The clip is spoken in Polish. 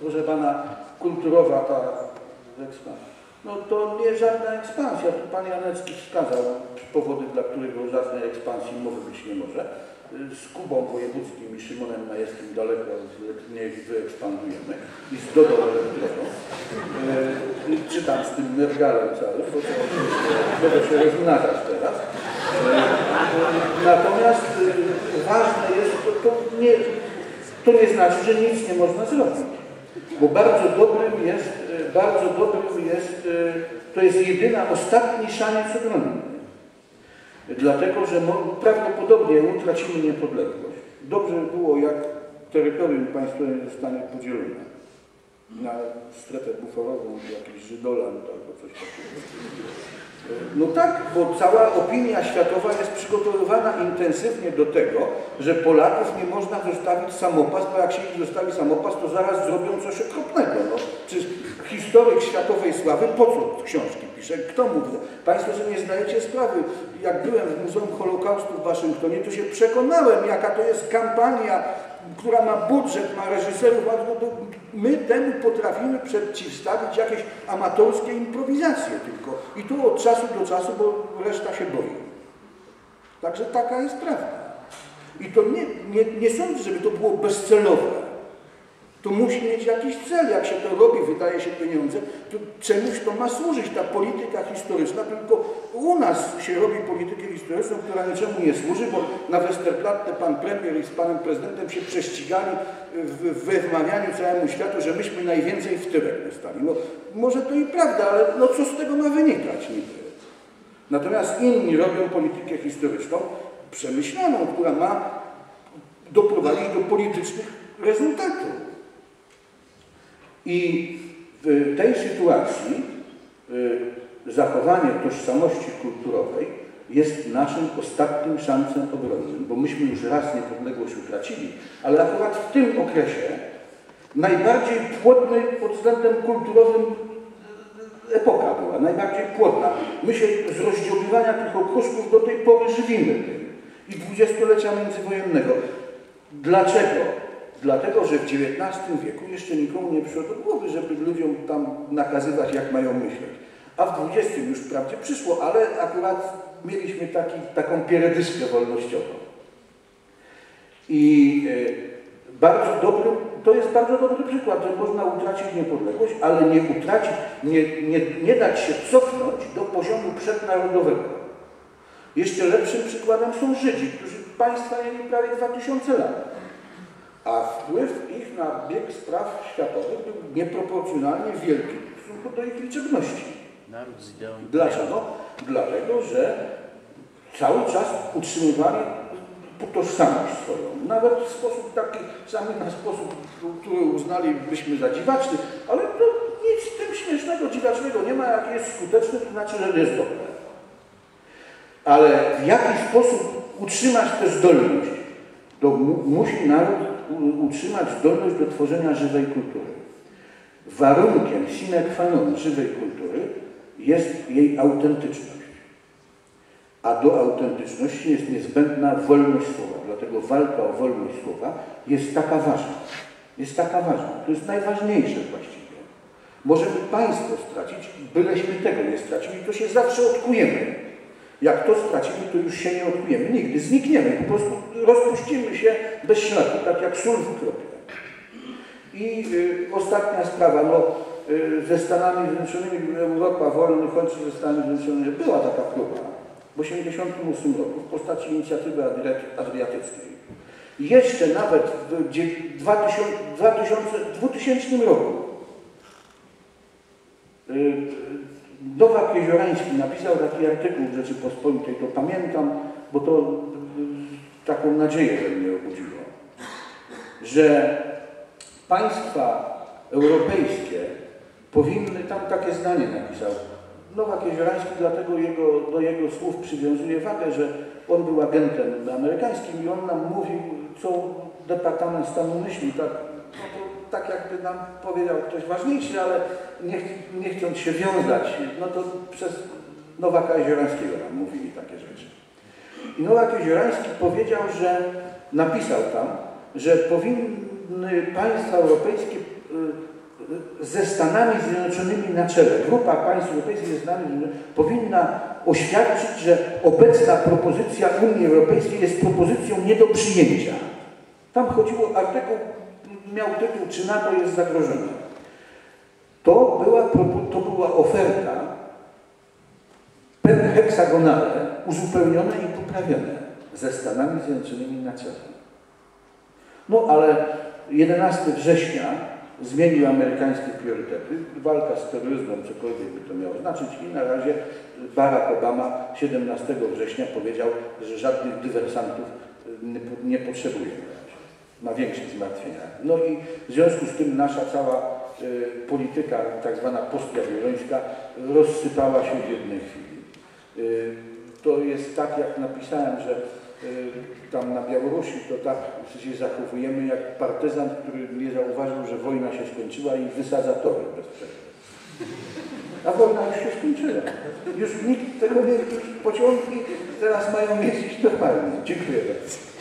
proszę pana, kulturowa ta ekspansja. No to nie żadna ekspansja. Tu pan Janecki wskazał powody, dla których o żadnej ekspansji mowy być nie może. Z Kubą Wojewódzkim i Szymonem Majewskim daleko nie wyekspandujemy i z Dodą Elektroną. Yy, czytam z tym nergalem całym, bo to będę się rozmnażać teraz. Yy, natomiast yy, ważne jest, to, to, nie, to nie znaczy, że nic nie można zrobić. Bo bardzo dobrym jest, bardzo dobrym jest, to jest jedyna, ostatni szaniec obronny. Dlatego, że prawdopodobnie utracimy niepodległość. Dobrze by było, jak terytorium państwowe zostanie podzielone na strefę buforową, jakiś Żydoland albo coś takiego. No tak, bo cała opinia światowa jest przygotowywana intensywnie do tego, że Polaków nie można zostawić samopas, bo jak się ich zostawi samopas, to zaraz zrobią coś okropnego. No, czy historyk światowej sławy po co książki pisze? Kto mówi? Państwo sobie nie zdajecie sprawy. Jak byłem w Muzeum Holokaustu w Waszyngtonie, to się przekonałem, jaka to jest kampania która ma budżet, ma reżyserów, my temu potrafimy przeciwstawić jakieś amatorskie improwizacje tylko. I tu od czasu do czasu, bo reszta się boi. Także taka jest prawda. I to nie, nie, nie sądzę, żeby to było bezcelowe. To musi mieć jakiś cel. Jak się to robi, wydaje się pieniądze, to czemuś to ma służyć. Ta polityka historyczna, tylko u nas się robi politykę historyczną, która niczemu nie służy, bo na Westerplatte pan premier i z panem prezydentem się prześcigali we wmawianiu całemu światu, że myśmy najwięcej w tyłek dostali. No, może to i prawda, ale no co z tego ma wynikać niby? Natomiast inni robią politykę historyczną przemyślaną, która ma doprowadzić do politycznych rezultatów. I w tej sytuacji y, zachowanie tożsamości kulturowej jest naszym ostatnim szansem obronnym, bo myśmy już raz niepodległość utracili, ale akurat w tym okresie najbardziej płodny pod względem kulturowym epoka była, najbardziej płodna. My się z rozdziałbywania tych okruszków do tej pory żywimy tym i dwudziestolecia międzywojennego. Dlaczego? Dlatego, że w XIX wieku jeszcze nikomu nie przyszło do głowy, żeby ludziom tam nakazywać, jak mają myśleć. A w XX już wprawdzie przyszło, ale akurat mieliśmy taki, taką pieredyszkę wolnościową. I e, bardzo dobry, to jest bardzo dobry przykład, że można utracić niepodległość, ale nie utracić, nie, nie, nie dać się cofnąć do poziomu przednarodowego. Jeszcze lepszym przykładem są Żydzi, którzy państwa mieli prawie 2000 lat a wpływ ich na bieg spraw światowych był nieproporcjonalnie wielki w stosunku do ich liczebności. Dlaczego? Dlatego, że cały czas utrzymywali tożsamość swoją. Nawet w sposób taki, sami na sposób, który uznalibyśmy za dziwaczny, ale to nic w tym śmiesznego, dziwacznego nie ma, jak jest skuteczny, to znaczy, że jest dobre. Ale w jaki sposób utrzymać tę zdolność? To mu, musi naród utrzymać zdolność do tworzenia żywej kultury. Warunkiem sine qua non żywej kultury jest jej autentyczność. A do autentyczności jest niezbędna wolność słowa. Dlatego walka o wolność słowa jest taka ważna. Jest taka ważna. To jest najważniejsze właściwie. Możemy państwo stracić, byleśmy tego nie stracili, to się zawsze odkujemy. Jak to stracimy, to już się nie odkujemy. Nigdy znikniemy. Po prostu rozpuścimy się bez śladu, tak jak sól w kropie. I y, ostatnia sprawa, no, y, ze Stanami Zjednoczonymi Europa wolny kończy ze Stanami Zjednoczonymi. Była taka próba w 1988 roku w postaci inicjatywy adriatyckiej. Jeszcze nawet w 2000, 2000 roku y, Nowak Jeziorański napisał taki artykuł w Rzeczypospolitej, to pamiętam, bo to taką nadzieję we mnie obudziło, że państwa europejskie powinny, tam takie zdanie napisał, Nowak Jeziorański dlatego jego, do jego słów przywiązuje wagę, że on był agentem amerykańskim i on nam mówił, co Departament Stanu myśli, tak, no tak jakby nam powiedział ktoś ważniejszy, ale nie, nie chcąc się wiązać, no to przez Nowaka Jeziorańskiego nam mówili takie rzeczy. I Nowak Jeziorański powiedział, że napisał tam, że powinny państwa europejskie y, ze Stanami Zjednoczonymi na czele, grupa państw europejskich ze Stanami Zjednoczonymi powinna oświadczyć, że obecna propozycja Unii Europejskiej jest propozycją nie do przyjęcia. Tam chodziło, artykuł miał tytuł, czy NATO jest zagrożone. To była, to była oferta per heksagonalne, uzupełnione i poprawione ze Stanami Zjednoczonymi na czele. No ale 11 września zmienił amerykańskie priorytety. Walka z terroryzmem, cokolwiek by to miało znaczyć i na razie Barack Obama 17 września powiedział, że żadnych dywersantów nie, nie potrzebuje na większe zmartwienia. No i w związku z tym nasza cała y, polityka tak zwana postjagiellońska rozsypała się w jednej chwili. Y, to jest tak, jak napisałem, że y, tam na Białorusi to tak się zachowujemy jak partyzant, który nie zauważył, że wojna się skończyła i wysadza tory bez przerwy. A wojna już się skończyła. Już nikt tego nie, pociągi teraz mają jeździć normalnie. Dziękuję bardzo.